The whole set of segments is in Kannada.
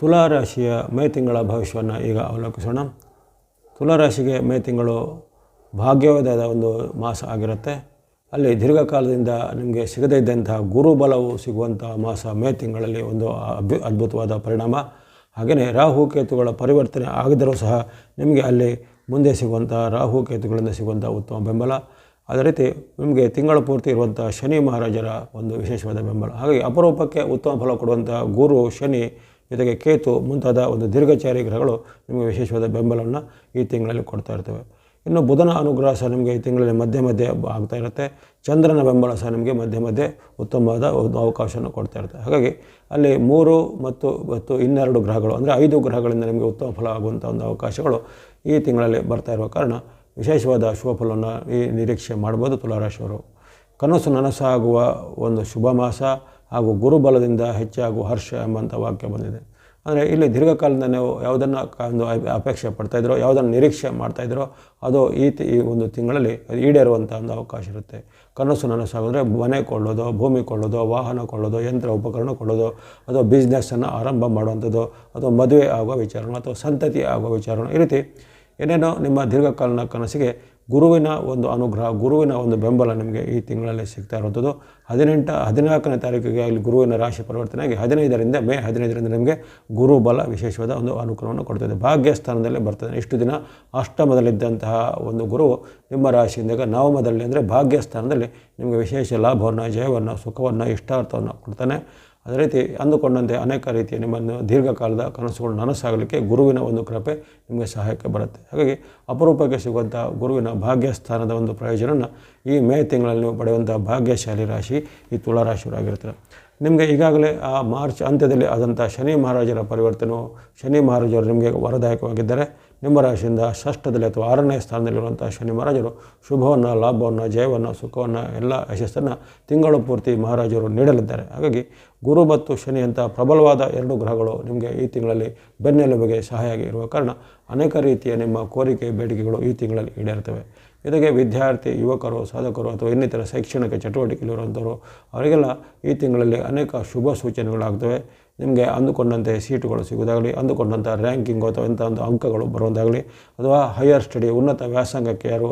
ತುಲಾರಾಶಿಯ ಮೇ ತಿಂಗಳ ಭವಿಷ್ಯವನ್ನು ಈಗ ಅವಲೋಕಿಸೋಣ. ತುಲಾರಾಶಿಗೆ ಮೇ ತಿಂಗಳು ಭಾಗ್ಯವಾದ ಒಂದು ಮಾಸ ಆಗಿರುತ್ತೆ. ಅಲ್ಲಿ ದೀರ್ಘಕಾಲದಿಂದ ನಿಮಗೆ ಸಿಗದೇ ಇದ್ದಂತಹ ಗುರುಬಲವು ಸಿಗುವಂಥ ಮಾಸ ಮೇ ತಿಂಗಳಲ್ಲಿ ಒಂದು ಅಭ್ಯು ಅದ್ಭುತವಾದ ಪರಿಣಾಮ. ಹಾಗೆಯೇ ರಾಹು ಕೇತುಗಳ ಪರಿವರ್ತನೆ ಆಗದರೂ ಸಹ ನಿಮಗೆ ಅಲ್ಲಿ ಮುಂದೆ ಸಿಗುವಂಥ ರಾಹು ಕೇತುಗಳಿಂದ ಸಿಗುವಂಥ ಉತ್ತಮ ಬೆಂಬಲ. ಅದೇ ರೀತಿ ನಿಮಗೆ ತಿಂಗಳ ಪೂರ್ತಿ ಇರುವಂಥ ಶನಿ ಮಹಾರಾಜರ ಒಂದು ವಿಶೇಷವಾದ ಬೆಂಬಲ. ಹಾಗಾಗಿ ಅಪರೂಪಕ್ಕೆ ಉತ್ತಮ ಫಲ ಕೊಡುವಂಥ ಗುರು ಶನಿ ಜೊತೆಗೆ ಕೇತು ಮುಂತಾದ ಒಂದು ದೀರ್ಘಚಾರಿ ಗ್ರಹಗಳು ನಿಮಗೆ ವಿಶೇಷವಾದ ಬೆಂಬಲವನ್ನು ಈ ತಿಂಗಳಲ್ಲಿ ಕೊಡ್ತಾ ಇರ್ತವೆ. ಇನ್ನು ಬುಧನ ಅನುಗ್ರಹ ಸಹ ನಿಮಗೆ ಈ ತಿಂಗಳಲ್ಲಿ ಮಧ್ಯೆ ಮಧ್ಯೆ ಆಗ್ತಾ ಇರುತ್ತೆ. ಚಂದ್ರನ ಬೆಂಬಲ ಸಹ ನಿಮಗೆ ಮಧ್ಯೆ ಮಧ್ಯೆ ಉತ್ತಮವಾದ ಒಂದು ಅವಕಾಶವನ್ನು ಕೊಡ್ತಾ ಇರುತ್ತೆ. ಹಾಗಾಗಿ ಅಲ್ಲಿ ಮೂರು ಮತ್ತು ಮತ್ತು ಇನ್ನೆರಡು ಗ್ರಹಗಳು ಅಂದರೆ ಐದು ಗ್ರಹಗಳಿಂದ ನಿಮಗೆ ಉತ್ತಮ ಫಲ ಆಗುವಂಥ ಒಂದು ಅವಕಾಶಗಳು ಈ ತಿಂಗಳಲ್ಲಿ ಬರ್ತಾ ಇರುವ ಕಾರಣ ವಿಶೇಷವಾದ ಶುಭ ಫಲವನ್ನು ಈ ನಿರೀಕ್ಷೆ ಮಾಡ್ಬೋದು ತುಲಾರಾಶಿಯವರು. ಕನಸು ನನಸಾಗುವ ಒಂದು ಶುಭ ಮಾಸ ಹಾಗೂ ಗುರುಬಲದಿಂದ ಹೆಚ್ಚಾಗುವ ಹರ್ಷ ಎಂಬಂಥ ವಾಕ್ಯ ಬಂದಿದೆ. ಅಂದರೆ ಇಲ್ಲಿ ದೀರ್ಘಕಾಲದಿಂದ ನೀವು ಯಾವುದನ್ನು ಒಂದು ಅಪೇಕ್ಷೆ ಪಡ್ತಾಯಿದ್ರೋ ಯಾವುದನ್ನು ನಿರೀಕ್ಷೆ ಮಾಡ್ತಾಯಿದ್ರೋ ಅದು ಈ ಈ ಒಂದು ತಿಂಗಳಲ್ಲಿ ಈಡೇರುವಂಥ ಒಂದು ಅವಕಾಶ ಇರುತ್ತೆ. ಕನಸು ನನಸಾಗಿದ್ರೆ ಮನೆ ಕೊಳ್ಳೋದು, ಭೂಮಿ ಕೊಳ್ಳೋದು, ವಾಹನ ಕೊಳ್ಳೋದು, ಯಂತ್ರ ಉಪಕರಣ ಕೊಳ್ಳೋದು ಅಥವಾ ಬಿಸ್ನೆಸ್ಸನ್ನು ಆರಂಭ ಮಾಡುವಂಥದ್ದು ಅಥವಾ ಮದುವೆ ಆಗುವ ವಿಚಾರಣ ಅಥವಾ ಸಂತತಿ ಆಗುವ ವಿಚಾರಣ ಈ ರೀತಿ ಏನೇನೋ ನಿಮ್ಮ ದೀರ್ಘಕಾಲನ ಕನಸಿಗೆ ಗುರುವಿನ ಒಂದು ಅನುಗ್ರಹ, ಗುರುವಿನ ಒಂದು ಬೆಂಬಲ ನಿಮಗೆ ಈ ತಿಂಗಳಲ್ಲಿ ಸಿಗ್ತಾ ಇರುವಂಥದ್ದು. ಹದಿನೆಂಟು, ಹದಿನಾಲ್ಕನೇ ತಾರೀಕಿಗೆ ಅಲ್ಲಿ ಗುರುವಿನ ರಾಶಿ ಪರಿವರ್ತನೆಯಾಗಿ ಹದಿನೈದರಿಂದ ಮೇ ಹದಿನೈದರಿಂದ ನಿಮಗೆ ಗುರು ಬಲ ವಿಶೇಷವಾದ ಒಂದು ಅನುಗ್ರಹವನ್ನು ಕೊಡ್ತದೆ. ಭಾಗ್ಯ ಸ್ಥಾನದಲ್ಲಿ ಬರ್ತದೆ. ಇಷ್ಟು ದಿನ ಅಷ್ಟಮದಲ್ಲಿದ್ದಂತಹ ಒಂದು ಗುರು ನಿಮ್ಮ ರಾಶಿಯಿಂದ ನವಮದಲ್ಲಿ ಅಂದರೆ ಭಾಗ್ಯ ಸ್ಥಾನದಲ್ಲಿ ನಿಮಗೆ ವಿಶೇಷ ಲಾಭವನ್ನು, ಜಯವನ್ನು, ಸುಖವನ್ನು, ಇಷ್ಟಾರ್ಥವನ್ನು ಕೊಡ್ತಾನೆ. ಅದೇ ರೀತಿ ಅಂದುಕೊಂಡಂತೆ ಅನೇಕ ರೀತಿಯ ನಿಮ್ಮನ್ನು ದೀರ್ಘಕಾಲದ ಕನಸುಗಳು ನನಸಾಗಲಿಕ್ಕೆ ಗುರುವಿನ ಒಂದು ಕೃಪೆ ನಿಮಗೆ ಸಹಾಯಕ್ಕೆ ಬರುತ್ತೆ. ಹಾಗಾಗಿ ಅಪರೂಪಕ್ಕೆ ಸಿಗುವಂಥ ಗುರುವಿನ ಭಾಗ್ಯಸ್ಥಾನದ ಒಂದು ಪ್ರಯೋಜನವನ್ನು ಈ ಮೇ ತಿಂಗಳಲ್ಲಿ ನೀವು ಪಡೆಯುವಂಥ ಭಾಗ್ಯಶಾಲಿ ರಾಶಿ ಈ ತುಲಾರಾಶಿಯವರಾಗಿರ್ತಾರೆ. ನಿಮಗೆ ಈಗಾಗಲೇ ಆ ಮಾರ್ಚ್ ಅಂತ್ಯದಲ್ಲಿ ಆದಂಥ ಶನಿ ಮಹಾರಾಜರ ಪರಿವರ್ತನೆಯು ಶನಿ ಮಹಾರಾಜರು ನಿಮಗೆ ವರದಾಯಕವಾಗಿದ್ದರೆ ನಿಮ್ಮ ರಾಶಿಯಿಂದ ಷಷ್ಠದಲ್ಲಿ ಅಥವಾ ಆರನೇ ಸ್ಥಾನದಲ್ಲಿರುವಂಥ ಶನಿ ಮಹಾರಾಜರು ಶುಭವನ್ನು, ಲಾಭವನ್ನು, ಜಯವನ್ನು, ಸುಖವನ್ನು, ಎಲ್ಲ ಯಶಸ್ಸನ್ನು ತಿಂಗಳು ಪೂರ್ತಿ ಮಹಾರಾಜರು ನೀಡಲಿದ್ದಾರೆ. ಹಾಗಾಗಿ ಗುರು ಮತ್ತು ಶನಿ ಅಂತ ಪ್ರಬಲವಾದ ಎರಡು ಗ್ರಹಗಳು ನಿಮಗೆ ಈ ತಿಂಗಳಲ್ಲಿ ಬೆನ್ನೆಲುಬಿಗೆ ಸಹಾಯ ಇರುವ ಕಾರಣ ಅನೇಕ ರೀತಿಯ ನಿಮ್ಮ ಕೋರಿಕೆ, ಬೇಡಿಕೆಗಳು ಈ ತಿಂಗಳಲ್ಲಿ ಈಡೇರ್ತವೆ ಜೊತೆಗೆ ವಿದ್ಯಾರ್ಥಿ, ಯುವಕರು, ಸಾಧಕರು ಅಥವಾ ಇನ್ನಿತರ ಶೈಕ್ಷಣಿಕ ಚಟುವಟಿಕೆಯಲ್ಲಿರುವಂಥವರು ಅವರಿಗೆಲ್ಲ ಈ ತಿಂಗಳಲ್ಲಿ ಅನೇಕ ಶುಭ ಸೂಚನೆಗಳಾಗ್ತವೆ. ನಿಮಗೆ ಅಂದುಕೊಂಡಂತೆ ಸೀಟುಗಳು ಸಿಗೋದಾಗಲಿ ಅಂದುಕೊಂಡಂಥ ರ್ಯಾಂಕಿಂಗು ಅಥವಾ ಇಂಥ ಒಂದು ಅಂಕಗಳು ಬರೋದಾಗಲಿ ಅಥವಾ ಹೈಯರ್ ಸ್ಟಡಿ ಉನ್ನತ ವ್ಯಾಸಂಗಕ್ಕೆ ಯಾರು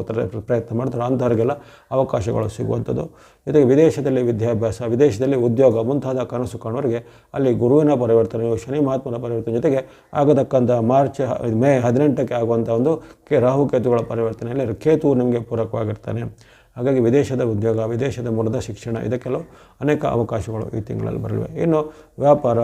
ಪ್ರಯತ್ನ ಮಾಡ್ತಾರೋ, ಅಂಥವ್ರಿಗೆಲ್ಲ ಅವಕಾಶಗಳು ಸಿಗುವಂಥದ್ದು. ಜೊತೆಗೆ ವಿದೇಶದಲ್ಲಿ ವಿದ್ಯಾಭ್ಯಾಸ, ವಿದೇಶದಲ್ಲಿ ಉದ್ಯೋಗ ಮುಂತಾದ ಕನಸು ಕಾಣೋರಿಗೆ ಅಲ್ಲಿ ಗುರುವಿನ ಪರಿವರ್ತನೆಯು, ಶನಿ ಮಹಾತ್ಮನ ಪರಿವರ್ತನೆ ಜೊತೆಗೆ ಆಗತಕ್ಕಂಥ ಮಾರ್ಚ್ ಮೇ ಹದಿನೆಂಟಕ್ಕೆ ಆಗುವಂಥ ಒಂದು ಕೆ ರಾಹುಕೇತುಗಳ ಪರಿವರ್ತನೆಯಲ್ಲಿ ಕೇತು ನಿಮಗೆ ಪೂರಕವಾಗಿರ್ತಾನೆ. ಹಾಗಾಗಿ ವಿದೇಶದ ಉದ್ಯೋಗ, ವಿದೇಶದ ಮೂಲದ ಶಿಕ್ಷಣ ಇದಕ್ಕೆಲ್ಲ ಅನೇಕ ಅವಕಾಶಗಳು ಈ ತಿಂಗಳಲ್ಲಿ ಬರಲಿವೆ. ಇನ್ನು ವ್ಯಾಪಾರ,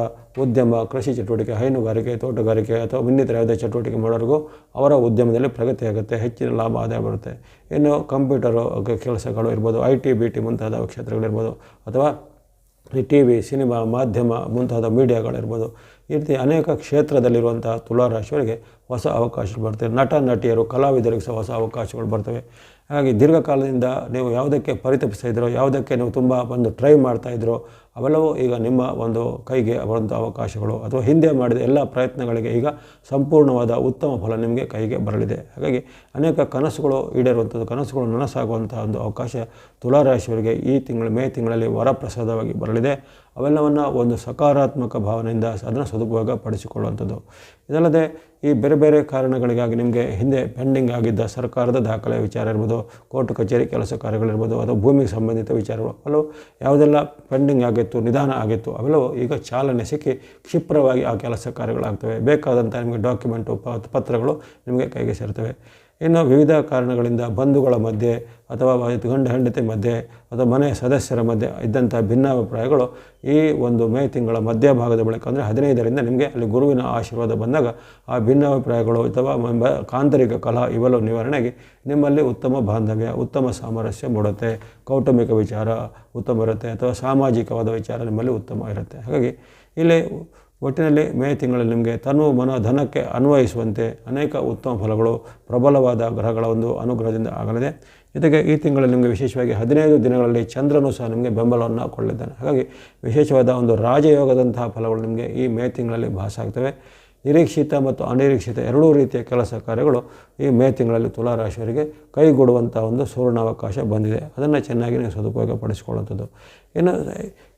ಉದ್ಯಮ, ಕೃಷಿ ಚಟುವಟಿಕೆ, ಹೈನುಗಾರಿಕೆ, ತೋಟಗಾರಿಕೆ ಅಥವಾ ಇನ್ನಿತರ ಯಾವುದೇ ಚಟುವಟಿಕೆ ಮಾಡೋರಿಗೂ ಅವರ ಉದ್ಯಮದಲ್ಲಿ ಪ್ರಗತಿ ಆಗುತ್ತೆ, ಹೆಚ್ಚಿನ ಲಾಭ ಆದಾಯ ಬರುತ್ತೆ. ಇನ್ನು ಕಂಪ್ಯೂಟರು ಕೆಲಸಗಳು ಇರ್ಬೋದು, ಐ ಟಿ, ಬಿ ಟಿ ಮುಂತಾದ ಕ್ಷೇತ್ರಗಳಿರ್ಬೋದು ಅಥವಾ ಈ ಟಿ ವಿ, ಸಿನಿಮಾ, ಮಾಧ್ಯಮ ಮುಂತಾದ ಮೀಡಿಯಾಗಳಿರ್ಬೋದು. ಈ ರೀತಿ ಅನೇಕ ಕ್ಷೇತ್ರದಲ್ಲಿರುವಂಥ ತುಲಾರಾಶಿಯವರಿಗೆ ಹೊಸ ಅವಕಾಶಗಳು ಬರ್ತವೆ. ನಟ, ನಟಿಯರು, ಕಲಾವಿದರಿಗೆ ಸಹ ಹೊಸ ಅವಕಾಶಗಳು ಬರ್ತವೆ. ಹಾಗಾಗಿ ದೀರ್ಘಕಾಲದಿಂದ ನೀವು ಯಾವುದಕ್ಕೆ ಪರಿತಪಿಸ್ತಾ ಇದ್ರೋ ಯಾವುದಕ್ಕೆ ನೀವು ತುಂಬ ಒಂದು ಟ್ರೈ ಮಾಡ್ತಾಯಿದ್ರೋ ಅವೆಲ್ಲವೂ ಈಗ ನಿಮ್ಮ ಒಂದು ಕೈಗೆ ಬರುವಂಥ ಅವಕಾಶಗಳು ಅಥವಾ ಹಿಂದೆ ಮಾಡಿದ ಎಲ್ಲ ಪ್ರಯತ್ನಗಳಿಗೆ ಈಗ ಸಂಪೂರ್ಣವಾದ ಉತ್ತಮ ಫಲ ನಿಮಗೆ ಕೈಗೆ ಬರಲಿದೆ. ಹಾಗಾಗಿ ಅನೇಕ ಕನಸುಗಳು ಈಡೇರುವಂಥದ್ದು, ಕನಸುಗಳು ನನಸಾಗುವಂಥ ಒಂದು ಅವಕಾಶ ತುಲಾರಾಶಿಯವರಿಗೆ ಈ ತಿಂಗಳು, ಮೇ ತಿಂಗಳಲ್ಲಿ ವರಪ್ರಸಾದವಾಗಿ ಬರಲಿದೆ. ಅವೆಲ್ಲವನ್ನು ಒಂದು ಸಕಾರಾತ್ಮಕ ಭಾವನೆಯಿಂದ ಅದನ್ನು ಸದುಪಯೋಗ ಪಡಿಸಿಕೊಳ್ಳುವಂಥದ್ದು ಇದಲ್ಲದೆ ಈ ಬೇರೆ ಬೇರೆ ಕಾರಣಗಳಿಗಾಗಿ ನಿಮಗೆ ಹಿಂದೆ ಪೆಂಡಿಂಗ್ ಆಗಿದ್ದ ಸರ್ಕಾರದ ದಾಖಲೆ ವಿಚಾರ ಇರ್ಬೋದು, ಕೋರ್ಟ್ ಕಚೇರಿ ಕೆಲಸ ಕಾರ್ಯಗಳಿರ್ಬೋದು ಅಥವಾ ಭೂಮಿಗೆ ಸಂಬಂಧಿತ ವಿಚಾರಗಳು ಅಲ್ಲೂ ಯಾವುದೆಲ್ಲ ಪೆಂಡಿಂಗ್ ಆಗಿತ್ತು, ನಿಧಾನ ಆಗಿತ್ತು, ಅವೆಲ್ಲವೂ ಈಗ ಚಾಲನೆ ಸಿಕ್ಕಿ ಕ್ಷಿಪ್ರವಾಗಿ ಆ ಕೆಲಸ ಕಾರ್ಯಗಳಾಗ್ತವೆ. ಬೇಕಾದಂಥ ನಿಮಗೆ ಡಾಕ್ಯುಮೆಂಟು ಪತ್ರಗಳು ನಿಮಗೆ ಕೈಗೆ ಸೇರ್ತವೆ. ಇನ್ನು ವಿವಿಧ ಕಾರಣಗಳಿಂದ ಬಂಧುಗಳ ಮಧ್ಯೆ ಅಥವಾ ಗಂಡ ಹೆಂಡತಿ ಮಧ್ಯೆ ಅಥವಾ ಮನೆಯ ಸದಸ್ಯರ ಮಧ್ಯೆ ಇದ್ದಂಥ ಭಿನ್ನಾಭಿಪ್ರಾಯಗಳು ಈ ಒಂದು ಮೇ ತಿಂಗಳ ಮಧ್ಯಭಾಗದ ಬಳಿಕ ಅಂದರೆ ಹದಿನೈದರಿಂದ ನಿಮಗೆ ಅಲ್ಲಿ ಗುರುವಿನ ಆಶೀರ್ವಾದ ಬಂದಾಗ ಆ ಭಿನ್ನಾಭಿಪ್ರಾಯಗಳು ಅಥವಾ ಕಾಂತರಿಕ ಕಲಹ ಇವೆಲ್ಲ ನಿವಾರಣೆಗೆ ನಿಮ್ಮಲ್ಲಿ ಉತ್ತಮ ಬಾಂಧವ್ಯ, ಉತ್ತಮ ಸಾಮರಸ್ಯ ಮೂಡುತ್ತೆ. ಕೌಟುಂಬಿಕ ವಿಚಾರ ಉತ್ತಮ ಇರುತ್ತೆ ಅಥವಾ ಸಾಮಾಜಿಕವಾದ ವಿಚಾರ ನಿಮ್ಮಲ್ಲಿ ಉತ್ತಮ ಇರುತ್ತೆ. ಹಾಗಾಗಿ ಇಲ್ಲಿ ಒಟ್ಟಿನಲ್ಲಿ ಮೇ ತಿಂಗಳಲ್ಲಿ ನಿಮಗೆ ತನು ಮನ ಧನಕ್ಕೆ ಅನ್ವಯಿಸುವಂತೆ ಅನೇಕ ಉತ್ತಮ ಫಲಗಳು ಪ್ರಬಲವಾದ ಗ್ರಹಗಳ ಒಂದು ಅನುಗ್ರಹದಿಂದ ಆಗಲಿದೆ. ಜೊತೆಗೆ ಈ ತಿಂಗಳಲ್ಲಿ ನಿಮಗೆ ವಿಶೇಷವಾಗಿ ಹದಿನೈದು ದಿನಗಳಲ್ಲಿ ಚಂದ್ರನು ಸಹ ನಿಮಗೆ ಬೆಂಬಲವನ್ನು ಕೊಳ್ಳಿದ್ದಾನೆ ಹಾಗಾಗಿ ವಿಶೇಷವಾದ ಒಂದು ರಾಜಯೋಗದಂತಹ ಫಲಗಳು ನಿಮಗೆ ಈ ಮೇ ತಿಂಗಳಲ್ಲಿ ಭಾಸ ಆಗ್ತವೆ ನಿರೀಕ್ಷಿತ ಮತ್ತು ಅನಿರೀಕ್ಷಿತ ಎರಡೂ ರೀತಿಯ ಕೆಲಸ ಕಾರ್ಯಗಳು ಈ ಮೇ ತಿಂಗಳಲ್ಲಿ ತುಲಾರಾಶಿಯವರಿಗೆ ಕೈಗೂಡುವಂಥ ಒಂದು ಸುವರ್ಣಾವಕಾಶ ಬಂದಿದೆ. ಅದನ್ನು ಚೆನ್ನಾಗಿ ನೀವು ಸದುಪಯೋಗ ಪಡಿಸಿಕೊಳ್ಳುವಂಥದ್ದು ಇನ್ನು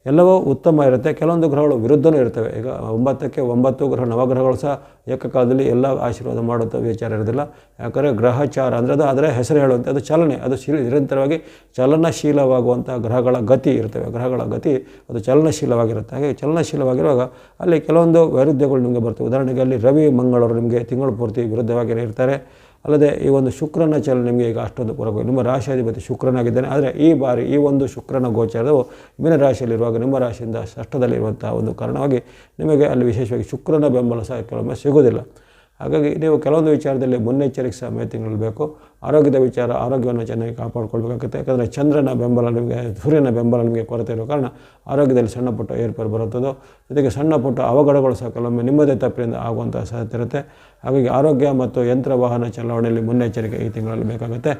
ಎಲ್ಲವೂ ಉತ್ತಮ ಇರುತ್ತೆ. ಕೆಲವೊಂದು ಗ್ರಹಗಳು ವಿರುದ್ಧವೂ ಇರ್ತವೆ. ಈಗ ಒಂಬತ್ತಕ್ಕೆ ಒಂಬತ್ತು ಗ್ರಹ, ನವಗ್ರಹಗಳು ಸಹ ಏಕಕಾಲದಲ್ಲಿ ಎಲ್ಲ ಆಶೀರ್ವಾದ ಮಾಡುವಂಥ ವಿಚಾರ ಇರೋದಿಲ್ಲ. ಯಾಕಂದರೆ ಗ್ರಹಚಾರ ಅಂದರೆ ಅದು ಅದರ ಹೆಸರು ಹೇಳುವಂತೆ, ಅದು ಚಲನೆ. ಅದು ಶೀಲ ನಿರಂತರವಾಗಿ ಚಲನಶೀಲವಾಗುವಂಥ ಗ್ರಹಗಳ ಗತಿ ಇರ್ತವೆ. ಗ್ರಹಗಳ ಗತಿ ಅದು ಚಲನಶೀಲವಾಗಿರುತ್ತೆ. ಹಾಗೆ ಚಲನಶೀಲವಾಗಿರುವಾಗ ಅಲ್ಲಿ ಕೆಲವೊಂದು ವೈರುಧ್ಯಗಳು ನಿಮಗೆ ಬರ್ತವೆ. ಉದಾಹರಣೆಗೆ ಅಲ್ಲಿ ರವಿ ಮಂಗಳವರು ನಿಮಗೆ ತಿಂಗಳು ಪೂರ್ತಿ ವಿರುದ್ಧವಾಗಿಯೇ ಇರ್ತಾರೆ. ಅಲ್ಲದೆ ಈ ಒಂದು ಶುಕ್ರನ ಚಲನೆ ನಿಮಗೆ ಈಗ ಅಷ್ಟೊಂದು ಪೂರಕ ನಿಮ್ಮ ರಾಶಿಯಾಧಿಪತಿ ಶುಕ್ರನಾಗಿದ್ದಾನೆ. ಆದರೆ ಈ ಬಾರಿ ಈ ಒಂದು ಶುಕ್ರನ ಗೋಚಾರವು ಮೀನ ರಾಶಿಯಲ್ಲಿರುವಾಗ ನಿಮ್ಮ ರಾಶಿಯಿಂದ ಷಷ್ಠದಲ್ಲಿರುವಂಥ ಒಂದು ಕಾರಣವಾಗಿ ನಿಮಗೆ ಅಲ್ಲಿ ವಿಶೇಷವಾಗಿ ಶುಕ್ರನ ಬೆಂಬಲ ಸಹ ಕೆಲವೊಮ್ಮೆ ಸಿಗೋದಿಲ್ಲ ಹಾಗಾಗಿ ನೀವು ಕೆಲವೊಂದು ವಿಚಾರದಲ್ಲಿ ಮುನ್ನೆಚ್ಚರಿಕೆ ಸಮೇತ ಮೇ ಬೇಕು. ಆರೋಗ್ಯದ ವಿಚಾರ, ಆರೋಗ್ಯವನ್ನು ಚೆನ್ನಾಗಿ ಕಾಪಾಡ್ಕೊಳ್ಬೇಕಾಗುತ್ತೆ. ಯಾಕಂದರೆ ಚಂದ್ರನ ಬೆಂಬಲ ನಿಮಗೆ, ಸೂರ್ಯನ ಬೆಂಬಲ ನಿಮಗೆ ಕೊರತೆ ಇರೋ ಕಾರಣ ಆರೋಗ್ಯದಲ್ಲಿ ಸಣ್ಣ ಪುಟ್ಟ ಏರ್ಪೇರು ಬರುತ್ತದೆ, ಜೊತೆಗೆ ಸಣ್ಣ ಪುಟ್ಟ ಅವಘಡಗಳು ಸಹ ಕೆಲವೊಮ್ಮೆ ನಿಮ್ಮದೇ ತಪ್ಪಿನಿಂದ ಆಗುವಂಥ ಸಾಧ್ಯತೆ ಇರುತ್ತೆ. ಹಾಗಾಗಿ ಆರೋಗ್ಯ ಮತ್ತು ಯಂತ್ರ ವಾಹನ ಚಲಾವಣೆಯಲ್ಲಿ ಮುನ್ನೆಚ್ಚರಿಕೆ ಈ ತಿಂಗಳಲ್ಲಿ ಬೇಕಾಗುತ್ತೆ.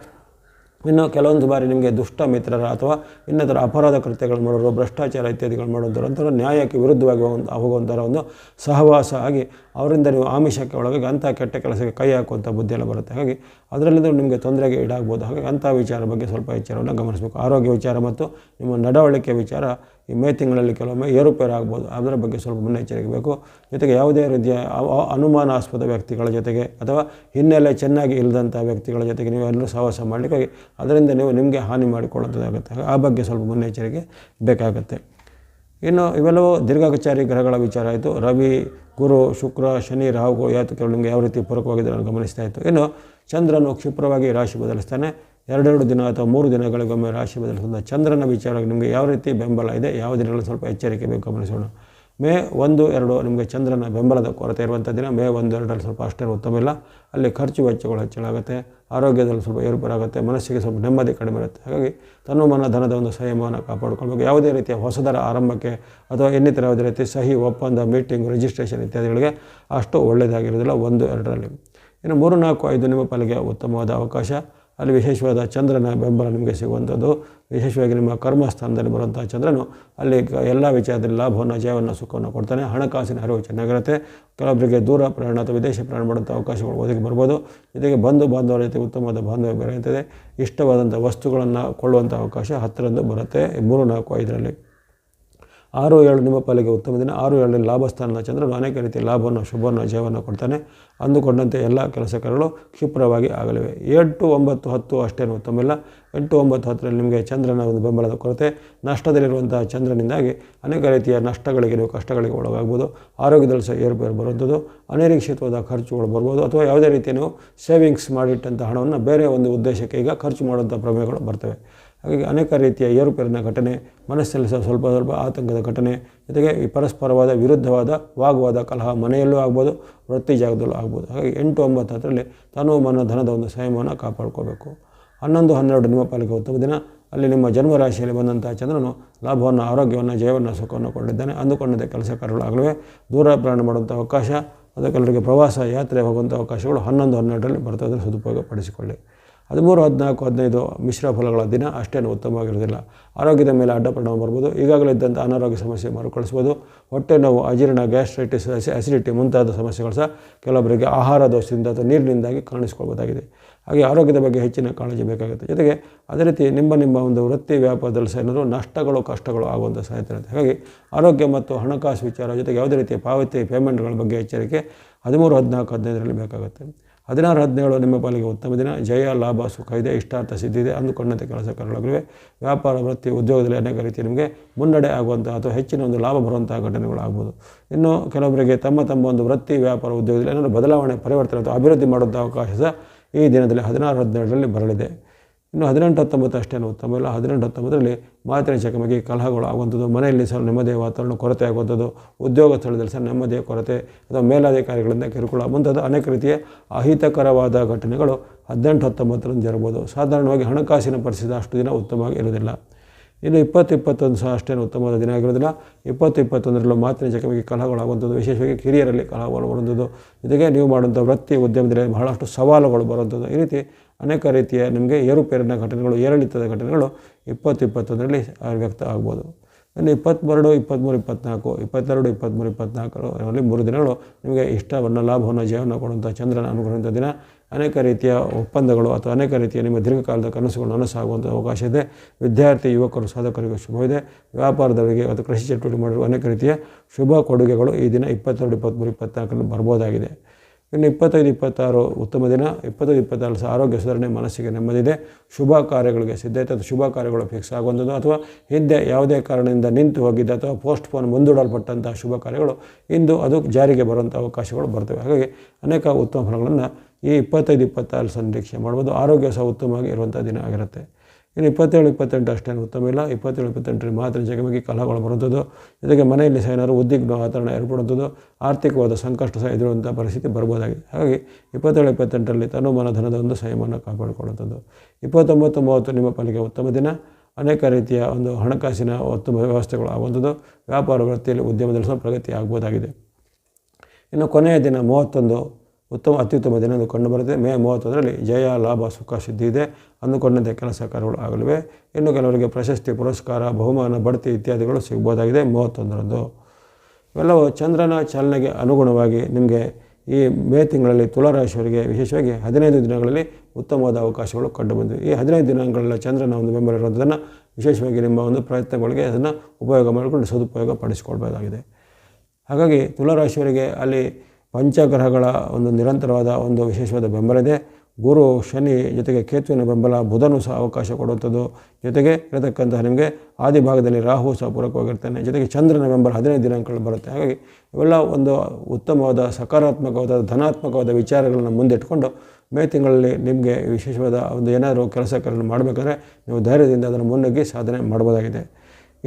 ಇನ್ನು ಕೆಲವೊಂದು ಬಾರಿ ನಿಮಗೆ ದುಷ್ಟ ಮಿತ್ರರ ಅಥವಾ ಇನ್ನಿತರ ಅಪರಾಧ ಕೃತ್ಯಗಳು ಮಾಡೋರು, ಭ್ರಷ್ಟಾಚಾರ ಇತ್ಯಾದಿಗಳು ಮಾಡೋಂಥವ್ರು ಅಂಥವ್ರು ನ್ಯಾಯಕ್ಕೆ ವಿರುದ್ಧವಾಗಿ ಹೋಗುವಂಥ ಹೋಗುವಂಥರ ಒಂದು ಸಹವಾಸ ಆಗಿ ಅವರಿಂದ ನೀವು ಆಮಿಷಕ್ಕೆ ಒಳಗಾಗಿ ಅಂಥ ಕೆಟ್ಟ ಕೆಲಸಕ್ಕೆ ಕೈ ಹಾಕುವಂಥ ಬುದ್ಧಿಯೆಲ್ಲ ಬರುತ್ತೆ. ಹಾಗಾಗಿ ಅದರಲ್ಲಿಂದ ನಿಮಗೆ ತೊಂದರೆಗೆ ಈಡಾಗ್ಬೋದು ಹಾಗಾಗಿ ಅಂಥ ವಿಚಾರ ಬಗ್ಗೆ ಸ್ವಲ್ಪ ಎಚ್ಚರವನ್ನು ಗಮನಿಸಬೇಕು. ಆರೋಗ್ಯ ವಿಚಾರ ಮತ್ತು ನಿಮ್ಮ ನಡವಳಿಕೆ ವಿಚಾರ ಈ ಮೇ ತಿಂಗಳಲ್ಲಿ ಕೆಲವೊಮ್ಮೆ ಏರುಪೇರು ಆಗ್ಬೋದು. ಅದರ ಬಗ್ಗೆ ಸ್ವಲ್ಪ ಮುನ್ನೆಚ್ಚರಿಕೆ ಬೇಕು. ಜೊತೆಗೆ ಯಾವುದೇ ರೀತಿಯ ಅನುಮಾನಾಸ್ಪದ ವ್ಯಕ್ತಿಗಳ ಜೊತೆಗೆ ಅಥವಾ ಹಿನ್ನೆಲೆ ಚೆನ್ನಾಗಿ ಇಲ್ಲದಂಥ ವ್ಯಕ್ತಿಗಳ ಜೊತೆಗೆ ನೀವು ಎಲ್ಲರೂ ಸಹವಾಸ ಮಾಡಲಿಕ್ಕಾಗಿ ಅದರಿಂದ ನೀವು ನಿಮಗೆ ಹಾನಿ ಮಾಡಿಕೊಳ್ಳೋದಾಗುತ್ತೆ ಆ ಬಗ್ಗೆ ಸ್ವಲ್ಪ ಮುನ್ನೆಚ್ಚರಿಕೆ ಬೇಕಾಗುತ್ತೆ. ಇನ್ನು ಇವೆಲ್ಲವೂ ದೀರ್ಘಾಚಾರಿ ಗ್ರಹಗಳ ವಿಚಾರ ಆಯಿತು. ರವಿ, ಗುರು, ಶುಕ್ರ, ಶನಿ, ರಾಹು ಯಾತಕಗಳು ನಿಮಗೆ ಯಾವ ರೀತಿ ಪೂರಕವಾಗಿದ್ದರೆ ಗಮನಿಸ್ತಾ ಇತ್ತು. ಇನ್ನು ಚಂದ್ರನು ಕ್ಷಿಪ್ರವಾಗಿ ರಾಶಿ ಬದಲಿಸ್ತಾನೆ. ಎರಡೆರಡು ದಿನ ಅಥವಾ ಮೂರು ದಿನಗಳಿಗೊಮ್ಮೆ ರಾಶಿ ಬದಲಿಸಿದ ಚಂದ್ರನ ವಿಚಾರವಾಗಿ ನಿಮಗೆ ಯಾವ ರೀತಿ ಬೆಂಬಲ ಇದೆ, ಯಾವ ದಿನಗಳಲ್ಲಿ ಸ್ವಲ್ಪ ಎಚ್ಚರಿಕೆ ಬೇಕು ಗಮನಿಸೋಣ. ಮೇ ಒಂದು, ಎರಡು ನಿಮಗೆ ಚಂದ್ರನ ಬೆಂಬಲದ ಕೊರತೆ ಇರುವಂಥ ದಿನ. ಮೇ ಒಂದು, ಎರಡರಲ್ಲಿ ಸ್ವಲ್ಪ ಅಷ್ಟೇ ಉತ್ತಮ ಇಲ್ಲ. ಅಲ್ಲಿ ಖರ್ಚು ವೆಚ್ಚಗಳು ಹೆಚ್ಚಳಾಗುತ್ತೆ ಆರೋಗ್ಯದಲ್ಲಿ ಸ್ವಲ್ಪ ಏರ್ಪೇರಾಗುತ್ತೆ ಮನಸ್ಸಿಗೆ ಸ್ವಲ್ಪ ನೆಮ್ಮದಿ ಕಡಿಮೆ ಇರುತ್ತೆ. ಹಾಗಾಗಿ ತನ್ನ ಧನದ ಒಂದು ಸಂಯಮವನ್ನು ಕಾಪಾಡಿಕೊಳ್ಬೇಕು. ಯಾವುದೇ ರೀತಿಯ ಹೊಸದರ ಆರಂಭಕ್ಕೆ ಅಥವಾ ಇನ್ನಿತರ ಯಾವುದೇ ರೀತಿ ಸಹಿ, ಒಪ್ಪಂದ, ಮೀಟಿಂಗ್, ರಿಜಿಸ್ಟ್ರೇಷನ್ ಇತ್ಯಾದಿಗಳಿಗೆ ಅಷ್ಟು ಒಳ್ಳೆಯದಾಗಿರೋದಿಲ್ಲ ಒಂದು, ಎರಡರಲ್ಲಿ. ಇನ್ನು ಮೂರು, ನಾಲ್ಕು, ಐದು ನಿಮ್ಮ ಪಾಲಿಗೆ ಉತ್ತಮವಾದ ಅವಕಾಶ. ಅಲ್ಲಿ ವಿಶೇಷವಾದ ಚಂದ್ರನ ಬೆಂಬಲ ನಿಮಗೆ ಸಿಗುವಂಥದ್ದು. ವಿಶೇಷವಾಗಿ ನಿಮ್ಮ ಕರ್ಮಸ್ಥಾನದಲ್ಲಿ ಬರುವಂಥ ಚಂದ್ರನು ಅಲ್ಲಿ ಎಲ್ಲ ವಿಚಾರದಲ್ಲಿ ಲಾಭವನ್ನು, ಜಯವನ್ನು, ಸುಖವನ್ನು ಕೊಡ್ತಾನೆ. ಹಣಕಾಸಿನ ಅರಿವು ಚೆನ್ನಾಗಿರುತ್ತೆ. ಕೆಲವೊಬ್ಬರಿಗೆ ದೂರ ಪ್ರಯಾಣ ಅಥವಾ ವಿದೇಶ ಪ್ರಯಾಣ ಮಾಡುವಂಥ ಅವಕಾಶಗಳು ಒದಗಿ ಬರ್ಬೋದು. ಜೊತೆಗೆ ಬಂಧು ಬಾಂಧವರ ಜೊತೆ ಉತ್ತಮವಾದ ಬಾಂಧವ್ಯ ಬೆರೆಯುತ್ತದೆ ಇಷ್ಟವಾದಂಥ ವಸ್ತುಗಳನ್ನು ಕೊಳ್ಳುವಂಥ ಅವಕಾಶ ಹತ್ತರಂದು ಬರುತ್ತೆ. ಮೂರು ನಾಲ್ಕು ಐದರಲ್ಲಿ ಆರು ಏಳು ನಿಮ್ಮ ಪಾಲಿಗೆ ಉತ್ತಮ ದಿನ, ಆರು ಏಳರಲ್ಲಿ ಲಾಭಸ್ಥಾನದ ಚಂದ್ರನು ಅನೇಕ ರೀತಿಯ ಲಾಭವನ್ನು, ಶುಭವನ್ನು, ಜಯವನ್ನು ಕೊಡ್ತಾನೆ. ಅಂದುಕೊಂಡಂತೆ ಎಲ್ಲ ಕೆಲಸ ಕಾರ್ಯಗಳು ಕ್ಷಿಪ್ರವಾಗಿ ಆಗಲಿವೆ. ಎಂಟು ಒಂಬತ್ತು ಹತ್ತು ಅಷ್ಟೇನು ಉತ್ತಮ ಇಲ್ಲ. ಎಂಟು ಒಂಬತ್ತು ಹತ್ತರಲ್ಲಿ ನಿಮಗೆ ಚಂದ್ರನ ಒಂದು ಬೆಂಬಲದ ಕೊರತೆ. ನಷ್ಟದಲ್ಲಿರುವಂತಹ ಚಂದ್ರನಿಂದಾಗಿ ಅನೇಕ ರೀತಿಯ ನಷ್ಟಗಳಿಗೆ ನೀವು ಕಷ್ಟಗಳಿಗೆ ಒಳಗಾಗ್ಬೋದು. ಆರೋಗ್ಯದಲ್ಲಿ ಸಹ ಏರುಪೇರು ಬರುವಂಥದ್ದು. ಅನಿರೀಕ್ಷಿತವಾದ ಖರ್ಚುಗಳು ಬರ್ಬೋದು. ಅಥವಾ ಯಾವುದೇ ರೀತಿಯ ನೀವು ಸೇವಿಂಗ್ಸ್ ಮಾಡಿಟ್ಟಂಥ ಹಣವನ್ನು ಬೇರೆ ಒಂದು ಉದ್ದೇಶಕ್ಕೆ ಈಗ ಖರ್ಚು ಮಾಡುವಂಥ ಪ್ರಮೇಯಗಳು ಬರ್ತವೆ. ಹಾಗಾಗಿ ಅನೇಕ ರೀತಿಯ ಏರುಪೇರಿನ ಘಟನೆ, ಮನಸ್ಸಲ್ಲಿ ಸಹ ಸ್ವಲ್ಪ ಸ್ವಲ್ಪ ಆತಂಕದ ಘಟನೆ, ಜೊತೆಗೆ ಈ ಪರಸ್ಪರವಾದ ವಿರುದ್ಧವಾದ ವಾಗ್ವಾದ ಕಲಹ ಮನೆಯಲ್ಲೂ ಆಗ್ಬೋದು, ವೃತ್ತಿ ಜಾಗದಲ್ಲೂ ಆಗ್ಬೋದು. ಹಾಗಾಗಿ ಎಂಟು ಒಂಬತ್ತು ಹತ್ತರಲ್ಲಿ ತನು ಮನ ಧನದ ಒಂದು ಸಂಯಮವನ್ನು ಕಾಪಾಡ್ಕೋಬೇಕು. ಹನ್ನೊಂದು, ಹನ್ನೆರಡು ನಿಮ್ಮ ಪಾಲಿಗೆ ಉತ್ತಮ ದಿನ. ಅಲ್ಲಿ ನಿಮ್ಮ ಜನ್ಮರಾಶಿಯಲ್ಲಿ ಬಂದಂಥ ಚಂದ್ರನು ಲಾಭವನ್ನು, ಆರೋಗ್ಯವನ್ನು ಜಯವನ್ನು ಸುಖವನ್ನು ಕೊಂಡಿದ್ದಾನೆ ಅಂದುಕೊಂಡಿದ್ದ ಕೆಲಸ ಕಾರ್ಯಗಳಾಗಲಿವೆ ದೂರ ಪ್ರಯಾಣ ಮಾಡುವಂಥ ಅವಕಾಶ, ಅದಕ್ಕೆಲ್ಲರಿಗೆ ಪ್ರವಾಸ, ಯಾತ್ರೆ ಹೋಗುವಂಥ ಅವಕಾಶಗಳು ಹನ್ನೊಂದು, ಹನ್ನೆರಡರಲ್ಲಿ ಬರ್ತದೆ ಸದುಪಯೋಗ ಪಡಿಸಿಕೊಳ್ಳಿ ಹದಿಮೂರು ಹದಿನಾಲ್ಕು ಹದಿನೈದು ಮಿಶ್ರ ಫಲಗಳ ದಿನ ಅಷ್ಟೇನು ಉತ್ತಮವಾಗಿರೋದಿಲ್ಲ ಆರೋಗ್ಯದ ಮೇಲೆ ಅಡ್ಡ ಪರಿಣಾಮ ಬರ್ಬೋದು. ಈಗಾಗಲೇ ಇದ್ದಂಥ ಅನಾರೋಗ್ಯ ಸಮಸ್ಯೆ ಮರುಕಳಿಸ್ಬೋದು. ಹೊಟ್ಟೆ ನೋವು, ಅಜೀರ್ಣ, ಗ್ಯಾಸ್ಟ್ರೈಟಿಸ್ ಅಸಿಡಿಟಿ ಮುಂತಾದ ಸಮಸ್ಯೆಗಳು ಸಹ ಕೆಲವೊಬ್ಬರಿಗೆ ಆಹಾರ ದೋಷದಿಂದ ಅಥವಾ ನೀರಿನಿಂದಾಗಿ ಕಾಣಿಸ್ಕೊಳ್ಬೋದಾಗಿದೆ. ಹಾಗೆ ಆರೋಗ್ಯದ ಬಗ್ಗೆ ಹೆಚ್ಚಿನ ಕಾಳಜಿ ಬೇಕಾಗುತ್ತೆ. ಜೊತೆಗೆ ಅದೇ ರೀತಿ ನಿಮ್ಮ ನಿಮ್ಮ ಒಂದು ವೃತ್ತಿ ವ್ಯಾಪಾರದಲ್ಲಿ ಸಹ ಏನಾದರೂ ನಷ್ಟಗಳು, ಕಷ್ಟಗಳು ಆಗುವಂಥ ಸಾಧ್ಯತೆ ಇರುತ್ತೆ. ಹಾಗಾಗಿ ಆರೋಗ್ಯ ಮತ್ತು ಹಣಕಾಸು ವಿಚಾರ ಜೊತೆಗೆ ಯಾವುದೇ ರೀತಿಯ ಪಾವತಿ ಪೇಮೆಂಟ್ಗಳ ಬಗ್ಗೆ ಎಚ್ಚರಿಕೆ ಹದಿಮೂರು, ಹದಿನಾಲ್ಕು, ಹದಿನೈದರಲ್ಲಿ ಬೇಕಾಗುತ್ತೆ. ಹದಿನಾರು ಹದಿನೇಳು ನಿಮ್ಮ ಪಾಲಿಗೆ ಉತ್ತಮ ದಿನ. ಜಯ, ಲಾಭ, ಸುಖ ಇದೆ, ಇಷ್ಟಾರ್ಥ ಸಿದ್ಧಿದೆ ಅಂದುಕೊಂಡಂತೆ ಕೆಲಸ ಕಾರ್ಯಗಳಿವೆ ವ್ಯಾಪಾರ, ವೃತ್ತಿ, ಉದ್ಯೋಗದಲ್ಲಿ ಅನೇಕ ರೀತಿ ನಿಮಗೆ ಮುನ್ನಡೆ ಆಗುವಂಥ ಅಥವಾ ಹೆಚ್ಚಿನ ಒಂದು ಲಾಭ ಬರುವಂತಹ ಘಟನೆಗಳಾಗ್ಬೋದು. ಇನ್ನು ಕೆಲವೊಬ್ಬರಿಗೆ ತಮ್ಮ ತಮ್ಮ ಒಂದು ವೃತ್ತಿ, ವ್ಯಾಪಾರ, ಉದ್ಯೋಗದಲ್ಲಿ ಏನಾದರೂ ಬದಲಾವಣೆ, ಪರಿವರ್ತನೆ ಅಥವಾ ಅಭಿವೃದ್ಧಿ ಮಾಡುವಂಥ ಅವಕಾಶ ಈ ದಿನದಲ್ಲಿ ಹದಿನಾರು ಹದಿನೇಳರಲ್ಲಿ ಬರಲಿದೆ. ಇನ್ನು ಹದಿನೆಂಟು ಹತ್ತೊಂಬತ್ತು ಅಷ್ಟೇ ಉತ್ತಮ ಹದಿನೆಂಟು ಹತ್ತೊಂಬತ್ತರಲ್ಲಿ ಮಾತಿನ ಚಕಮಕಿ ಕಲಹಗಳು ಆಗುವಂಥದ್ದು, ಮನೆಯಲ್ಲಿ ಸಹ ನೆಮ್ಮದಿಯ ವಾತಾವರಣ ಕೊರತೆ ಆಗುವಂಥದ್ದು, ಉದ್ಯೋಗ ಸ್ಥಳದಲ್ಲಿ ಸಹ ನೆಮ್ಮದಿಯ ಕೊರತೆ, ಅಥವಾ ಮೇಲಾಧಿಕಾರಿಗಳಿಂದ ಕಿರುಕುಳ ಮುಂತಾದ ಅನೇಕ ರೀತಿಯ ಅಹಿತಕರವಾದ ಘಟನೆಗಳು ಹದಿನೆಂಟು ಹತ್ತೊಂಬತ್ತರಂದು ಜರಬಹುದು ಸಾಧಾರಣವಾಗಿ ಹಣಕಾಸಿನ ಪರಿಸ್ಥಿತಿ ಅಷ್ಟು ದಿನ ಉತ್ತಮವಾಗಿ ಇರುವುದಿಲ್ಲ. ಇನ್ನು ಇಪ್ಪತ್ತು ಇಪ್ಪತ್ತೊಂದು ಸಹ ಅಷ್ಟೇನು ಉತ್ತಮವಾದ ದಿನ ಆಗಿರೋದಿಲ್ಲ ಇಪ್ಪತ್ತು ಇಪ್ಪತ್ತೊಂದರಲ್ಲೂ ಮಾತಿನ ಚಕಮಕಿ ಕಲಹಗಳಾಗುವಂಥದ್ದು ವಿಶೇಷವಾಗಿ ಕಿರಿಯರಲ್ಲಿ ಕಲಹಗಳು ಬರುವಂಥದ್ದು. ಜೊತೆಗೆ ನೀವು ಮಾಡುವಂಥ ವೃತ್ತಿ ಉದ್ಯಮದಲ್ಲಿ ಬಹಳಷ್ಟು ಸವಾಲುಗಳು ಬರುವಂಥದ್ದು. ಈ ರೀತಿ ಅನೇಕ ರೀತಿಯ ನಿಮಗೆ ಏರುಪೇರಿನ ಘಟನೆಗಳು, ಏರಿಳಿತದ ಘಟನೆಗಳು ಇಪ್ಪತ್ತು ಇಪ್ಪತ್ತೊಂದರಲ್ಲಿ ವ್ಯಕ್ತ ಆಗ್ಬೋದು. ಇನ್ನು ಇಪ್ಪತ್ತ್ಮೂರು ಇಪ್ಪತ್ತ್ಮೂರು ಇಪ್ಪತ್ತ್ನಾಲ್ಕು ಇಪ್ಪತ್ತೆರಡು ಇಪ್ಪತ್ತ್ಮೂರು ಇಪ್ಪತ್ತ್ನಾಲ್ಕರಲ್ಲಿ ಮೂರು ದಿನಗಳು ನಿಮಗೆ ಇಷ್ಟವನ್ನು, ಲಾಭವನ್ನು ಜೀವನ ಕೊಡುವಂಥ ಚಂದ್ರನ ಅನುಗ್ರಹದ ದಿನ ಅನೇಕ ರೀತಿಯ ಒಪ್ಪಂದಗಳು ಅಥವಾ ಅನೇಕ ರೀತಿಯ ನಿಮ್ಮ ದೀರ್ಘಕಾಲದ ಕನಸುಗಳು ನನಸಾಗುವಂಥ ಅವಕಾಶ ಇದೆ. ವಿದ್ಯಾರ್ಥಿ, ಯುವಕರು, ಸಾಧಕರಿಗೆ ಶುಭವಿದೆ ವ್ಯಾಪಾರದವರಿಗೆ ಅಥವಾ ಕೃಷಿ ಚಟುವಟಿಕೆ ಮಾಡಿರುವ ಅನೇಕ ರೀತಿಯ ಶುಭ ಕೊಡುಗೆಗಳು ಈ ದಿನ ಇಪ್ಪತ್ತೆರಡು ಇಪ್ಪತ್ತ್ಮೂರು ಇಪ್ಪತ್ತ್ನಾಲ್ಕರಲ್ಲಿ ಬರ್ಬೋದಾಗಿದೆ. ಇನ್ನು ಇಪ್ಪತ್ತೈದು, ಇಪ್ಪತ್ತಾರು ಉತ್ತಮ ದಿನ, ಇಪ್ಪತ್ತೈದು, ಇಪ್ಪತ್ತಾರು ಸಹ ಆರೋಗ್ಯ ಸುಧಾರಣೆ ಮನಸ್ಸಿಗೆ ನೆಮ್ಮದಿದೆ. ಶುಭ ಕಾರ್ಯಗಳಿಗೆ ಸಿದ್ಧತೆ ಅಥವಾ ಶುಭ ಕಾರ್ಯಗಳು ಫಿಕ್ಸ್ ಆಗುವಂಥದ್ದು. ಅಥವಾ ಹಿಂದೆ ಯಾವುದೇ ಕಾರಣದಿಂದ ನಿಂತು ಹೋಗಿದ್ದ ಅಥವಾ ಪೋಸ್ಟ್ ಪೋನ್ ಮುಂದೂಡಲ್ಪಟ್ಟಂತಹ ಶುಭ ಕಾರ್ಯಗಳು, ಇಂದು ಅದು ಜಾರಿಗೆ ಬರುವಂಥ ಅವಕಾಶಗಳು ಬರ್ತವೆ. ಹಾಗಾಗಿ ಅನೇಕ ಉತ್ತಮ ಫಲಗಳನ್ನು ಈ ಇಪ್ಪತ್ತೈದು, ಇಪ್ಪತ್ತಾರು ಸಹ ನಿರೀಕ್ಷೆ ಮಾಡ್ಬೋದು. ಆರೋಗ್ಯ ಸಹ ಉತ್ತಮವಾಗಿ ಇರುವಂಥ ದಿನ ಆಗಿರುತ್ತೆ. ಇನ್ನು ಇಪ್ಪತ್ತೇಳು, ಇಪ್ಪತ್ತೆಂಟು ಅಷ್ಟೇನು ಉತ್ತಮ ಇಲ್ಲ. ಇಪ್ಪತ್ತೇಳು, ಇಪ್ಪತ್ತೆಂಟರಲ್ಲಿ ಮಾತ್ರ ಜಗಮಗಿ ಕಲಹಗಳು ಬರುವಂಥದ್ದು. ಜೊತೆಗೆ ಮನೆಯಲ್ಲಿ ಸಹ ಏನಾದರೂ ಉದ್ವಿಗ್ನ ವಾತಾವರಣ ಏರ್ಪಡುವಂಥದ್ದು. ಆರ್ಥಿಕವಾದ ಸಂಕಷ್ಟ ಸಹ ಎದುರುವಂಥ ಪರಿಸ್ಥಿತಿ ಬರ್ಬೋದಾಗಿದೆ. ಹಾಗಾಗಿ ಇಪ್ಪತ್ತೇಳು, ಇಪ್ಪತ್ತೆಂಟರಲ್ಲಿ ತನು ಮನಧನದ ಒಂದು ಸಂಯಮವನ್ನು ಕಾಪಾಡಿಕೊಳ್ಳುವಂಥದ್ದು. ಇಪ್ಪತ್ತೊಂಬತ್ತು, ಮೂವತ್ತು ನಿಮ್ಮ ಪಾಲಿಗೆ ಉತ್ತಮ ದಿನ. ಅನೇಕ ರೀತಿಯ ಒಂದು ಹಣಕಾಸಿನ ಉತ್ತಮ ವ್ಯವಸ್ಥೆಗಳು ಆಗುವಂಥದ್ದು. ವ್ಯಾಪಾರ ವೃತ್ತಿಯಲ್ಲಿ ಉದ್ಯಮದಲ್ಲಿ ಸಹ ಪ್ರಗತಿ ಆಗ್ಬೋದಾಗಿದೆ. ಇನ್ನು ಕೊನೆಯ ದಿನ ಮೂವತ್ತೊಂದು. ಉತ್ತಮ ಅತ್ಯುತ್ತಮ ದಿನ ಎಂದು ಕಂಡುಬರುತ್ತೆ ಮೇ ಮೂವತ್ತೊಂದರಲ್ಲಿ ಜಯ, ಲಾಭ, ಸುಖ, ಸಿದ್ಧಿ ಇದೆ. ಅಂದುಕೊಂಡಂತೆ ಕೆಲಸ ಕಾರ್ಯಗಳು ಆಗಲಿವೆ. ಇನ್ನು ಕೆಲವರಿಗೆ ಪ್ರಶಸ್ತಿ, ಪುರಸ್ಕಾರ, ಬಹುಮಾನ, ಬಡ್ತಿ ಇತ್ಯಾದಿಗಳು ಸಿಗ್ಬೋದಾಗಿದೆ ಮೂವತ್ತೊಂದರಂದು. ಇವೆಲ್ಲವೂ ಚಂದ್ರನ ಚಾಲನೆಗೆ ಅನುಗುಣವಾಗಿ ನಿಮಗೆ ಈ ಮೇ ತಿಂಗಳಲ್ಲಿ ತುಲಾರಾಶಿಯವರಿಗೆ ವಿಶೇಷವಾಗಿ ಹದಿನೈದು ದಿನಗಳಲ್ಲಿ ಉತ್ತಮವಾದ ಅವಕಾಶಗಳು ಕಂಡುಬಂದಿವೆ. ಈ ಹದಿನೈದು ದಿನಗಳಲ್ಲಿ ಚಂದ್ರನ ಒಂದು ಬೆಂಬಲ ಇರೋದನ್ನು ವಿಶೇಷವಾಗಿ ನಿಮ್ಮ ಒಂದು ಪ್ರಯತ್ನಗಳಿಗೆ ಅದನ್ನು ಉಪಯೋಗ ಮಾಡಿಕೊಂಡು ಸದುಪಯೋಗ ಪಡಿಸಿಕೊಳ್ಬೇಕಾಗಿದೆ ಹಾಗಾಗಿ ತುಲಾರಾಶಿಯವರಿಗೆ ಅಲ್ಲಿ ಪಂಚಗ್ರಹಗಳ ಒಂದು ನಿರಂತರವಾದ ಒಂದು ವಿಶೇಷವಾದ ಬೆಂಬಲ ಇದೆ. ಗುರು, ಶನಿ ಜೊತೆಗೆ ಕೇತುವಿನ ಬೆಂಬಲ, ಬುಧನು ಸಹ ಅವಕಾಶ ಕೊಡುವಂಥದ್ದು ಜೊತೆಗೆ ಇರತಕ್ಕಂತಹ ನಿಮಗೆ ಆದಿ ಭಾಗದಲ್ಲಿ ರಾಹು ಸಹ ಪೂರಕವಾಗಿರ್ತಾನೆ. ಜೊತೆಗೆ ಚಂದ್ರನ ಬೆಂಬಲ ಹದಿನೈದು ದಿನಾಂಕಗಳು ಬರುತ್ತೆ. ಹಾಗಾಗಿ ಇವೆಲ್ಲ ಒಂದು ಉತ್ತಮವಾದ, ಸಕಾರಾತ್ಮಕವಾದ, ಧನಾತ್ಮಕವಾದ ವಿಚಾರಗಳನ್ನು ಮುಂದಿಟ್ಕೊಂಡು ಮೇ ತಿಂಗಳಲ್ಲಿ ನಿಮಗೆ ವಿಶೇಷವಾದ ಒಂದು ಏನಾದರೂ ಕೆಲಸ ಕಾರ್ಯಗಳನ್ನು ಮಾಡಬೇಕಾದ್ರೆ ನೀವು ಧೈರ್ಯದಿಂದ ಅದನ್ನು ಮುನ್ನುಗ್ಗಿ ಸಾಧನೆ ಮಾಡ್ಬೋದಾಗಿದೆ.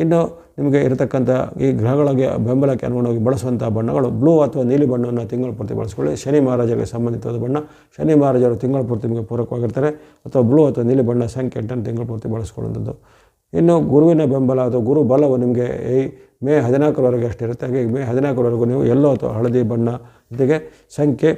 ಇನ್ನು ನಿಮಗೆ ಇರತಕ್ಕಂಥ ಈ ಗ್ರಹಗಳಿಗೆ ಬೆಂಬಲಕ್ಕೆ ಅನುಗುಣವಾಗಿ ಬಳಸುವಂಥ ಬಣ್ಣಗಳು ಬ್ಲೂ ಅಥವಾ ನೀಲಿ ಬಣ್ಣವನ್ನು ತಿಂಗಳ ಪೂರ್ತಿ ಬಳಸ್ಕೊಳ್ಳಿ. ಶನಿ ಮಹಾರಾಜರಿಗೆ ಸಂಬಂಧಿತವಾದ ಬಣ್ಣ. ಶನಿ ಮಹಾರಾಜರು ತಿಂಗಳ ಪೂರ್ತಿ ನಿಮಗೆ ಪೂರಕವಾಗಿರ್ತಾರೆ. ಅಥವಾ ಬ್ಲೂ ಅಥವಾ ನೀಲಿ ಬಣ್ಣ ಸಂಖ್ಯೆ ಎಂಟನ್ನು ತಿಂಗಳ ಪೂರ್ತಿ ಬಳಸ್ಕೊಳ್ಳುವಂಥದ್ದು. ಇನ್ನು ಗುರುವಿನ ಬೆಂಬಲ ಅಥವಾ ಗುರು ಬಲವು ನಿಮಗೆ ಈ ಮೇ ಹದಿನಾಲ್ಕರವರೆಗೆ ಅಷ್ಟಿರುತ್ತೆ ಹಾಗೆ ಮೇ ಹದಿನಾಲ್ಕರವರೆಗೂ ನೀವು ಎಲ್ಲೋ ಅಥವಾ ಹಳದಿ ಬಣ್ಣ ಜೊತೆಗೆ ಸಂಖ್ಯೆ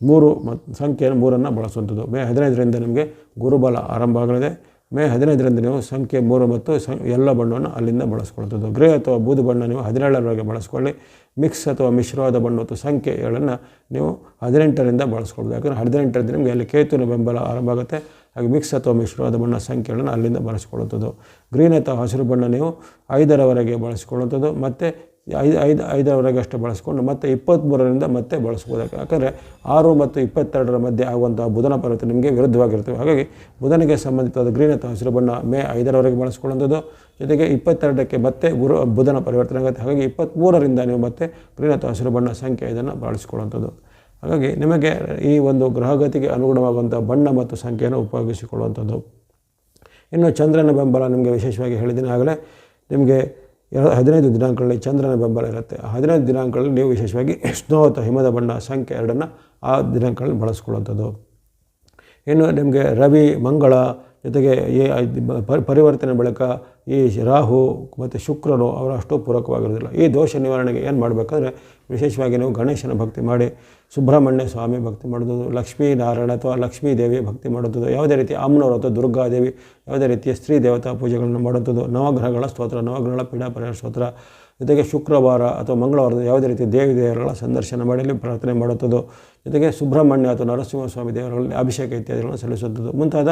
ಮೂರು ಮತ್ತು ಸಂಖ್ಯೆಯನ್ನು ಮೂರನ್ನು ಬಳಸುವಂಥದ್ದು. ಮೇ ಹದಿನೈದರಿಂದ ನಿಮಗೆ ಗುರುಬಲ ಆರಂಭ ಆಗಲಿದೆ ಮೇ ಹದಿನೈದರಿಂದ ನೀವು ಸಂಖ್ಯೆ ಮೂರು ಮತ್ತು ಸಂ ಎಲ್ಲ ಬಣ್ಣವನ್ನು ಅಲ್ಲಿಂದ ಬಳಸ್ಕೊಳ್ತದ್ದು. ಗ್ರೇ ಅಥವಾ ಬೂದು ಬಣ್ಣ ನೀವು ಹದಿನೇಳರವರೆಗೆ ಬಳಸ್ಕೊಳ್ಳಿ. ಮಿಕ್ಸ್ ಅಥವಾ ಮಿಶ್ರವಾದ ಬಣ್ಣ ಮತ್ತು ಸಂಖ್ಯೆ ಏಳನ್ನು ನೀವು ಹದಿನೆಂಟರಿಂದ ಬಳಸ್ಕೊಳ್ಬೋದು ಯಾಕಂದರೆ ಹದಿನೆಂಟರಿಂದ ನಿಮಗೆ ಅಲ್ಲಿ ಕೇತುವಿನ ಬೆಂಬಲ ಆರಂಭ ಆಗುತ್ತೆ. ಹಾಗೆ ಮಿಕ್ಸ್ ಅಥವಾ ಮಿಶ್ರವಾದ ಬಣ್ಣ ಸಂಖ್ಯೆಗಳನ್ನು ಅಲ್ಲಿಂದ ಬಳಸ್ಕೊಳ್ಳುವಂಥದ್ದು. ಗ್ರೀನ್ ಅಥವಾ ಹಸಿರು ಬಣ್ಣ ನೀವು ಐದರವರೆಗೆ ಬಳಸ್ಕೊಳ್ಳುವಂಥದ್ದು. ಮತ್ತು ಐದು ಐದು ಐದರವರೆಗೆ ಅಷ್ಟು ಬಳಸ್ಕೊಂಡು ಮತ್ತೆ ಇಪ್ಪತ್ತ್ಮೂರರಿಂದ ಮತ್ತೆ ಬಳಸ್ಬೋದು. ಯಾಕಂದರೆ ಆರು ಮತ್ತು ಇಪ್ಪತ್ತೆರಡರ ಮಧ್ಯೆ ಆಗುವಂಥ ಬುಧನ ಪರಿವರ್ತನೆ ನಿಮಗೆ ವಿರುದ್ಧವಾಗಿರ್ತವೆ. ಹಾಗಾಗಿ ಬುಧನಿಗೆ ಸಂಬಂಧಿತವಾದ ಗ್ರೀನ್ ಅಥವಾ ಹಸಿರು ಬಣ್ಣ ಮೇ ಐದರವರೆಗೆ ಬಳಸ್ಕೊಳ್ಳುವಂಥದ್ದು. ಜೊತೆಗೆ ಇಪ್ಪತ್ತೆರಡಕ್ಕೆ ಮತ್ತೆ ಗುರು, ಬುಧನ ಪರಿವರ್ತನೆ ಆಗುತ್ತೆ. ಹಾಗಾಗಿ ಇಪ್ಪತ್ತ್ಮೂರರಿಂದ ನೀವು ಮತ್ತೆ ಗ್ರೀನ್ ಅಥವಾ ಹಸಿರು ಬಣ್ಣ ಸಂಖ್ಯೆ ಇದನ್ನು ಬಳಸ್ಕೊಳ್ಳುವಂಥದ್ದು. ಹಾಗಾಗಿ ನಿಮಗೆ ಈ ಒಂದು ಗ್ರಹಗತಿಗೆ ಅನುಗುಣವಾಗುವಂಥ ಬಣ್ಣ ಮತ್ತು ಸಂಖ್ಯೆಯನ್ನು ಉಪಯೋಗಿಸಿಕೊಳ್ಳುವಂಥದ್ದು. ಇನ್ನು ಚಂದ್ರನ ಬೆಂಬಲ ನಿಮಗೆ ವಿಶೇಷವಾಗಿ ಹೇಳಿದ್ದೀನಿ. ಆಗಲೇ ನಿಮಗೆ ಎರ- ಹದಿನೈದು ದಿನಾಂಕಗಳಲ್ಲಿ ಚಂದ್ರನ ಬೆಂಬಲ ಇರುತ್ತೆ. ಹದಿನೈದು ದಿನಾಂಕಗಳಲ್ಲಿ ನೀವು ವಿಶೇಷವಾಗಿ ಸ್ನೋ ಅಥವಾ ಹಿಮದ ಬಣ್ಣ ಸಂಖ್ಯೆ ಎರಡನ್ನು ಆ ದಿನಾಂಕಗಳಲ್ಲಿ ಬಳಸ್ಕೊಳ್ಳುವಂಥದ್ದು. ಇನ್ನು ನಿಮಗೆ ರವಿ, ಮಂಗಳ ಜೊತೆಗೆ ಈ ಪರಿವರ್ತನೆ ಬಳಿಕ ಈ ರಾಹು ಮತ್ತು ಶುಕ್ರನು ಅವರು ಅಷ್ಟು ಪೂರಕವಾಗಿರೋದಿಲ್ಲ. ಈ ದೋಷ ನಿವಾರಣೆಗೆ ಏನು ಮಾಡಬೇಕಂದ್ರೆ ವಿಶೇಷವಾಗಿ ನೀವು ಗಣೇಶನ ಭಕ್ತಿ ಮಾಡಿ, ಸುಬ್ರಹ್ಮಣ್ಯ ಸ್ವಾಮಿ ಭಕ್ತಿ ಮಾಡೋದು ಲಕ್ಷ್ಮೀ ನಾರಾಯಣ ಅಥವಾ ಲಕ್ಷ್ಮೀ ದೇವಿ ಭಕ್ತಿ ಮಾಡೋದು ಯಾವುದೇ ರೀತಿ ಅಮ್ಮನವರು ಅಥವಾ ದುರ್ಗಾದೇವಿ ಯಾವುದೇ ರೀತಿಯ ಸ್ತ್ರೀ ದೇವತಾ ಪೂಜೆಗಳನ್ನು ಮಾಡೋದು ನವಗ್ರಹಗಳ ಸ್ತೋತ್ರ, ನವಗ್ರಹಗಳ ಪೀಡಾ ಪರಿಹಾರ ಸ್ತೋತ್ರ ಜೊತೆಗೆ ಶುಕ್ರವಾರ ಅಥವಾ ಮಂಗಳವಾರದ ಯಾವುದೇ ರೀತಿ ದೇವಿ ದೇವರುಗಳ ಸಂದರ್ಶನ ಮಾಡಲಿ, ಪ್ರಾರ್ಥನೆ ಮಾಡುತ್ತದೆ, ಜೊತೆಗೆ ಸುಬ್ರಹ್ಮಣ್ಯ ಅಥವಾ ನರಸಿಂಹಸ್ವಾಮಿ ದೇವರುಗಳಲ್ಲಿ ಅಭಿಷೇಕ ಇತ್ಯಾದಿಗಳನ್ನು ಸಲ್ಲಿಸುತ್ತದೆ, ಮುಂತಾದ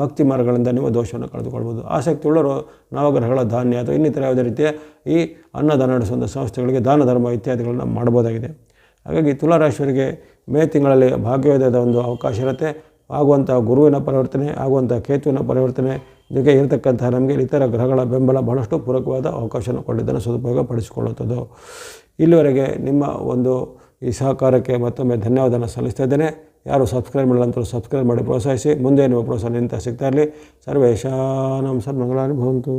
ಭಕ್ತಿ ಮಾರ್ಗಗಳಿಂದ ನೀವು ದೋಷವನ್ನು ಕಳೆದುಕೊಳ್ಬೋದು ಆಸಕ್ತಿ ಉಳ್ಳವರು ನವಗ್ರಹಗಳ ಧಾನ್ಯ ಅಥವಾ ಇನ್ನಿತರ ಯಾವುದೇ ರೀತಿಯ ಈ ಅನ್ನದಾನ ನಡೆಸುವಂಥ ಸಂಸ್ಥೆಗಳಿಗೆ ದಾನ, ಧರ್ಮ ಇತ್ಯಾದಿಗಳನ್ನು ಮಾಡ್ಬೋದಾಗಿದೆ ಹಾಗಾಗಿ ತುಲಾರಾಶಿಯವರಿಗೆ ಮೇ ತಿಂಗಳಲ್ಲಿ ಭಾಗ್ಯೋದಯದ ಒಂದು ಅವಕಾಶ ಇರುತ್ತೆ. ಆಗುವಂಥ ಗುರುವಿನ ಪರಿವರ್ತನೆ ಆಗುವಂಥ ಕೇತುವಿನ ಪರಿವರ್ತನೆ ಜೊತೆಗೆ ಇರತಕ್ಕಂಥ ನಮಗೆ ಇತರ ಗ್ರಹಗಳ ಬೆಂಬಲ ಬಹಳಷ್ಟು ಪೂರಕವಾದ ಅವಕಾಶವನ್ನು ಕೊಟ್ಟಿದ್ದನ್ನು ಸದುಪಯೋಗ ಪಡಿಸಿಕೊಳ್ಳುತ್ತದೆ ಇಲ್ಲಿವರೆಗೆ ನಿಮ್ಮ ಒಂದು ಈ ಸಹಕಾರಕ್ಕೆ ಮತ್ತೊಮ್ಮೆ ಧನ್ಯವಾದವನ್ನು ಸಲ್ಲಿಸ್ತಾ ಇದ್ದೇನೆ. ಯಾರು ಸಬ್ಸ್ಕ್ರೈಬ್ ಮಾಡಿಲ್ಲ ಸಬ್ಸ್ಕ್ರೈಬ್ ಮಾಡಿ ಪ್ರೋತ್ಸಾಹಿಸಿ. ಮುಂದೆ ನಿಮ್ಮ ಪ್ರೋತ್ಸಾಹ ನಿಂತ ಸಿಗ್ತಾ ಇರಲಿ. ಸರ್ವೇಶಾನಂ ಸನ್ಮಂಗಳಾನಿ ಭವಂತು